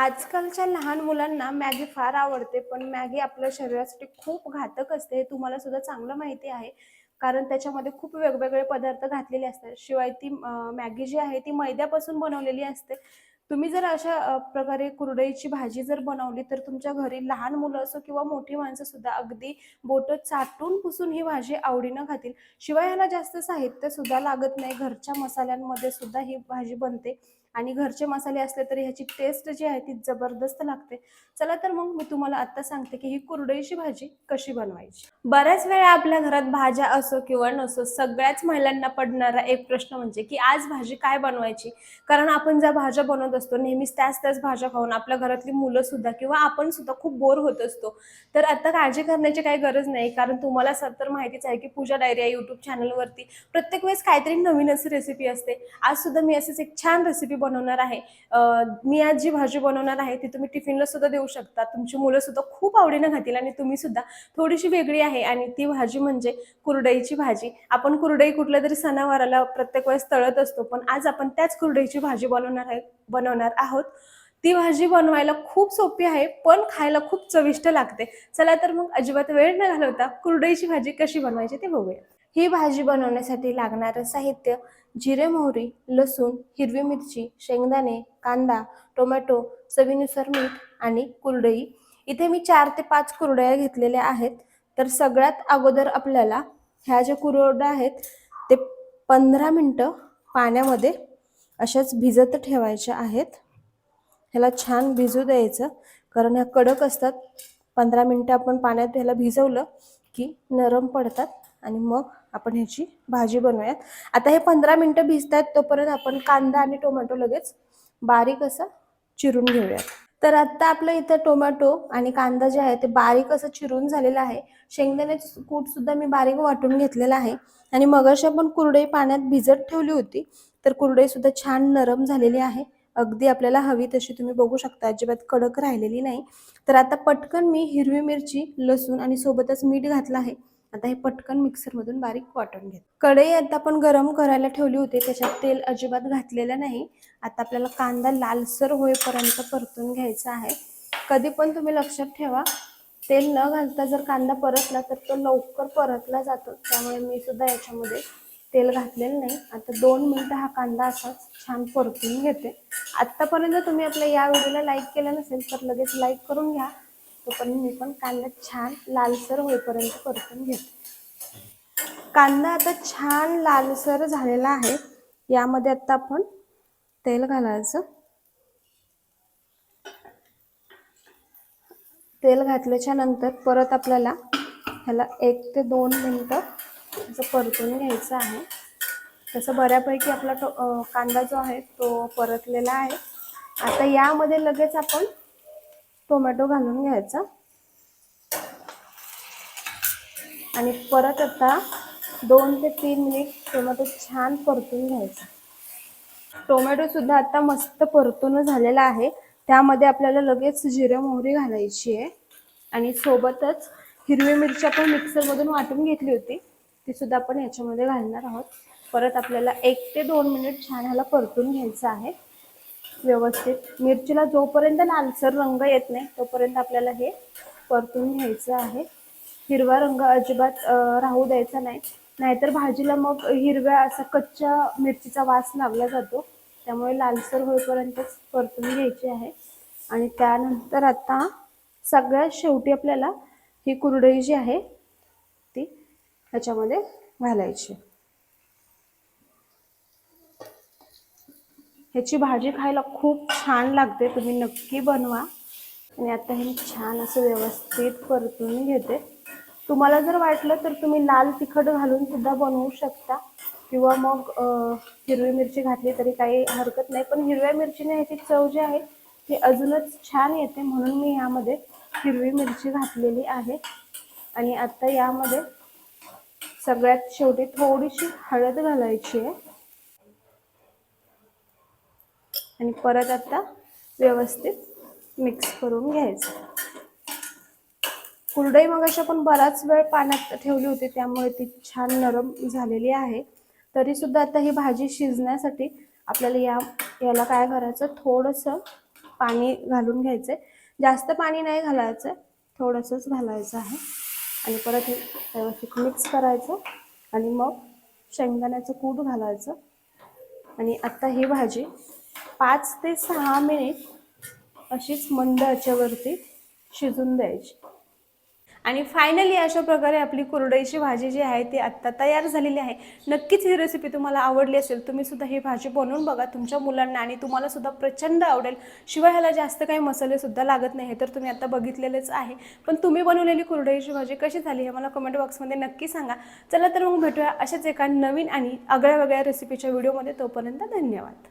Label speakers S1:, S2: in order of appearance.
S1: आजकालच्या लहान मुलांना मॅगी फार आवडते पण मॅगी आपल्या शरीरासाठी खूप घातक असते हे तुम्हाला सुद्धा चांगलं माहिती आहे. कारण त्याच्यामध्ये खूप वेगवेगळे पदार्थ घातलेले असतात. शिवाय ती मॅगी जी आहे ती मैद्यापासून बनवलेली असते. तुम्ही जर अशा प्रकारे कुरडईची भाजी जर बनवली तर तुमच्या घरी लहान मुलं असो किंवा मोठी माणसं सुद्धा अगदी बोटं चाटून पुसून ही भाजी आवडीनं खातील. शिवाय ह्याला जास्त साहित्य सुद्धा लागत नाही. घरच्या मसाल्यांमध्ये सुद्धा ही भाजी बनते. आणि घरचे मसाले असले तरी ह्याची टेस्ट जी आहे ती जबरदस्त लागते. चला तर मग मी तुम्हाला आता सांगते की ही कुरडईची भाजी कशी बनवायची. बऱ्याच वेळा आपल्या घरात भाज्या असो किंवा नसो सगळ्याच महिलांना पडणारा एक प्रश्न म्हणजे की आज भाजी काय बनवायची? कारण आपण ज्या भाज्या बनवत असतो नेहमीच त्याच त्याच भाज्या खाऊन आपल्या घरातली मुलं सुद्धा किंवा आपण सुद्धा खूप बोर होत असतो. तर आता काळजी करण्याची काही गरज नाही कारण तुम्हाला सतर माहितीच आहे की पूजा डायरी या युट्यूब चॅनलवरती प्रत्येक वेळेस काहीतरी नवीन अशी रेसिपी असते. आज सुद्धा मी अशीच एक छान रेसिपी बनवणार आहे. मी आज जी भाजी बनवणार आहे ती तुम्ही टिफिनला सुद्धा देऊ शकता. तुमची मुलं सुद्धा खूप आवडीनं खातील आणि तुम्ही सुद्धा थोडीशी वेगळी आहे. आणि ती भाजी म्हणजे कुरडईची भाजी. आपण कुरडई कुठल्या तरी सणावाराला प्रत्येक वेळेस तळत असतो पण आज आपण त्याच कुरडईची भाजी बनवणार आहे बनवणार आहोत. ती भाजी बनवायला खूप सोपी आहे पण खायला खूप चविष्ट लागते. चला तर मग अजिबात वेळ न घालवता कुरडईची भाजी कशी बनवायची ते बघूया. ही भाजी बनवण्यासाठी लागणारं साहित्य जिरे मोहरी लसूण हिरवी मिरची शेंगदाणे कांदा टोमॅटो चवीनुसार मीठ आणि कुरडई. इथे मी चार ते पाच कुरडया घेतलेल्या आहेत. तर सगळ्यात अगोदर आपल्याला ह्या ज्या कुरडया आहेत ते पंधरा मिनटं पाण्यामध्ये अशाच भिजत ठेवायच्या आहेत. ह्याला छान भिजू द्यायचं कारण ह्या कडक असतात. पंधरा मिनटं आपण पाण्यात ह्याला भिजवलं की नरम पडतात. आणि मग आपण ह्याची भाजी बनवूयात. आता हे पंधरा मिनटं आहेत तोपर्यंत आपण कांदा आणि टोमॅटो लगेच बारीक असं चिरून घेऊयात. तर आता आपलं इथं टोमॅटो आणि कांदा जे आहे ते बारीक असं चिरून झालेलं आहे. शेंगदाण्याचं कूट सुद्धा मी बारीक वाटून घेतलेलं आहे. आणि मगाशी आपण कुरडई पाण्यात भिजत ठेवली होती तर कुरडई सुद्धा छान नरम झालेली आहे. अगदी आपल्याला हवी तशी तुम्ही बघू शकता अजिबात कडक राहिलेली नाही. तर आता पटकन मी हिरवी मिरची लसूण आणि सोबतच मीठ घातलं आहे. आता हे पटकन मिक्सरमधून बारीक वाटून घेत कढई आता आपण गरम करायला ठेवली होती त्याच्यात तेल अजिबात घातलेलं नाही. आता आपल्याला कांदा लालसर होईपर्यंत परतून घ्यायचा आहे. कधी पण तुम्ही लक्षात ठेवा तेल न घालता जर कांदा परतला तर तो लवकर परतला जातो. त्यामुळे मी सुद्धा याच्यामध्ये तेल घातलेलं नाही. आता दोन मिनिटं हा कांदा असाच छान परतून घेते. आत्तापर्यंत तुम्ही आपल्या या व्हिडिओला लाईक केलं नसेल तर लगेच लाईक करून घ्या. तोपर्यंत मी पण कांदा छान लालसर होईपर्यंत परतून घेते. कांदा आता छान लालसर झालेला आहे. यामध्ये आता आपण तेल घालायचं. तेल घातल्याच्या नंतर परत आपल्याला ह्याला एक ते दोन मिनटं असं परतून घ्यायचं आहे. तसं बऱ्यापैकी आपला तो कांदा जो आहे तो परतलेला आहे. आता यामध्ये लगेच आपण टोमॅटो घालून घ्यायचा. आणि परत आता दोन ते तीन मिनिट टोमॅटो छान परतून घ्यायचा. टोमॅटो सुद्धा आता मस्त परतून झालेला आहे. त्यामध्ये आपल्याला लगेच जिरे मोहरी घालायची आहे. आणि सोबतच हिरवी मिरची आपण मिक्सरमधून वाटून घेतली होती. ती सुद्धा आपण याच्यामध्ये घालणार आहोत. परत आपल्याला एक ते दोन मिनिट छान ह्याला परतून घ्यायचं आहे. व्यवस्थित. मिरचीला जोपर्यंत लालसर रंग येत नाही तोपर्यंत आपल्याला हे परतून घ्यायचं आहे. हिरवा रंग अजिबात राहू द्यायचा नाही. नाहीतर भाजीला मग हिरव्या असा कच्च्या मिरचीचा वास लागला जातो. त्यामुळे लालसर होईपर्यंतच परतून घ्यायची आहे. आणि त्यानंतर आता सगळ्यात शेवटी आपल्याला ही कुरडई जी आहे ती ह्याच्यामध्ये घालायची. ह्याची भाजी खायला खूप छान लागते. तुम्ही नक्की बनवा. आणि आता हे छान असं व्यवस्थित परतून घेते. तुम्हाला जर वाटलं तर तुम्ही लाल तिखट घालून सुद्धा बनवू शकता. किंवा मग हिरवी मिरची घातली तरी काही हरकत नाही. पण हिरव्या मिरचीने ह्याची चव जी आहे ती अजूनच छान येते. म्हणून मी यामध्ये हिरवी मिरची घातलेली आहे. आणि आता यामध्ये सगळ्यात शेवटी थोडीशी हळद घालायची आहे. आणि परत आता व्यवस्थित मिक्स करून घ्यायचं. कुरडई मग अशी आपण बराच वेळ पाण्यात ठेवली होती त्यामुळे ती छान नरम झालेली आहे. तरी सुद्धा आता ही भाजी शिजण्यासाठी आपल्याला या याला काय करायचं थोडंसं पाणी घालून घ्यायचं जास्त पाणी नाही घालायचं थोडंसंच घालायचं आहे. आणि परत हे व्यवस्थित मिक्स करायचं आणि मग शेंगदाण्याचं कूट घालायचं. आणि आत्ता ही भाजी पाच ते सहा मिनिट अशीच मंद याच्यावरती शिजून द्यायची. आणि फायनली अशा प्रकारे आपली कुरडईची भाजी जी आहे ती आत्ता तयार झालेली आहे. नक्कीच ही रेसिपी तुम्हाला आवडली असेल तुम्ही सुद्धा ही भाजी बनवून बघा. तुमच्या मुलांना आणि तुम्हाला सुद्धा प्रचंड आवडेल. शिवाय ह्याला जास्त काही मसाले सुद्धा लागत नाही हे तर तुम्ही आता बघितलेलेच आहे. पण तुम्ही बनवलेली कुरडईची भाजी कशी झाली हे मला कमेंट बॉक्समध्ये नक्की सांगा. चला तर मग भेटूया अशाच एका नवीन आणि आगळ्या वेगळ्या रेसिपीच्या व्हिडिओमध्ये तोपर्यंत धन्यवाद.